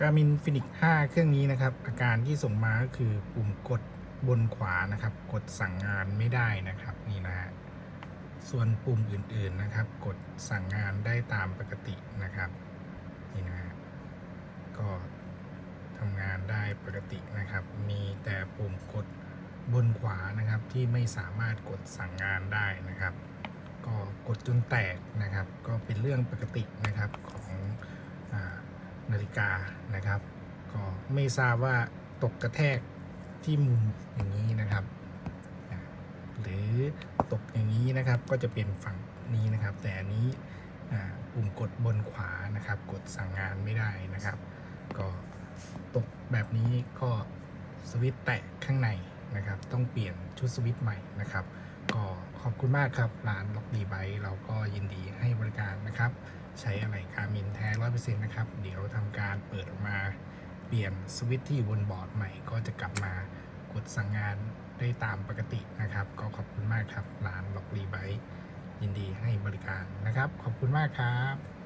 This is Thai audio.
การมินฟินิก5เครื่องนี้นะครับ อาการที่ส่งมาก็คือปุ่มกดบนขวานะครับ กดสั่งงานไม่ได้นะครับนี่นะฮะส่วนปุ่มอื่นๆนะครับ กดสั่งงานได้ตามปกตินะครับนี่นะฮะก็ทำงานได้ปกตินะครับ มีแต่ปุ่มกดบนขวานะครับที่ไม่สามารถกดสั่งงานได้นะครับ ก็กดจนแตกนะครับ ก็เป็นเรื่องปกตินะครับของอ่า นาฬิกานะครับ ก็ไม่ทราบว่าตกกระแทกที่มุมอย่างนี้นะครับ หรือตกอย่างนี้นะครับก็จะเป็นฝั่งนี้นะครับ แต่อันนี้อ่าปุ่มกดบนขวานะครับ กดสั่งงานไม่ได้นะครับ ก็ตกแบบนี้ก็สวิตแตกข้างในนะครับ ต้องเปลี่ยนชุดสวิตใหม่นะครับ ก็ขอบคุณมากครับร้านล็อกดีไบเราก็ยินดีให้บริการนะครับ ใช้อะไรกามิน แท้ร้อยเปอร์เซ็นะครับ เดี๋ยวทำการเปิดออกมาเปลี่ยนสวิตช์ที่อยู่บนบอร์ดใหม่ก็จะกลับมากดสั่งงานได้ตามปกตินะครับ ก็ขอบคุณมากครับร้านล็อกรีไบยินดีให้บริการนะครับ ขอบคุณมากครับ